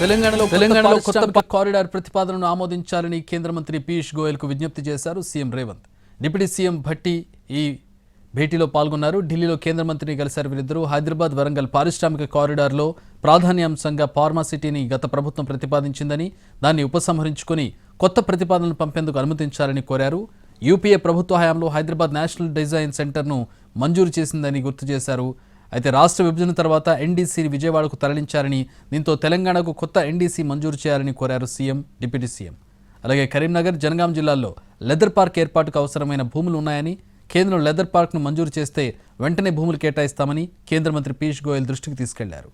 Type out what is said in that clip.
తెలంగాణలో తెలంగాణలో కొత్త కారిడార్ ప్రతిపాదనను ఆమోదించాలని కేంద్ర మంత్రి పీయూష్ గోయల్కు విజ్ఞప్తి చేశారు CM Revanth. Deputy CM Bhatti ఈ భేటీలో పాల్గొన్నారు. ఢిల్లీలో కేంద్ర మంత్రిని కలిశారు వీరిద్దరూ. హైదరాబాద్ వరంగల్ పారిశ్రామిక కారిడార్లో ప్రాధాన్యాంశంగా ఫార్మాసిటీని గత ప్రభుత్వం ప్రతిపాదించిందని దాన్ని ఉపసంహరించుకొని కొత్త ప్రతిపాదనలు పంపేందుకు అనుమతించాలని కోరారు. యూపీఏ ప్రభుత్వ హయాంలో హైదరాబాద్ నేషనల్ డిజైన్ సెంటర్ను మంజూరు చేసిందని గుర్తు చేశారు. అయితే రాష్ట్ర విభజన తర్వాత ఎన్డీసీని విజయవాడకు తరలించారని దీంతో తెలంగాణకు కొత్త ఎన్డీసీ మంజూరు చేయాలని కోరారు సీఎం డిప్యూటీ సీఎం. అలాగే కరీంనగర్ జనగాం జిల్లాల్లో లెదర్ పార్క్ ఏర్పాటుకు అవసరమైన భూములు ఉన్నాయని కేంద్రం లెదర్ పార్క్ను మంజూరు చేస్తే వెంటనే భూములు కేటాయిస్తామని కేంద్ర మంత్రి పీయూష్ గోయల్ దృష్టికి తీసుకెళ్ళారు.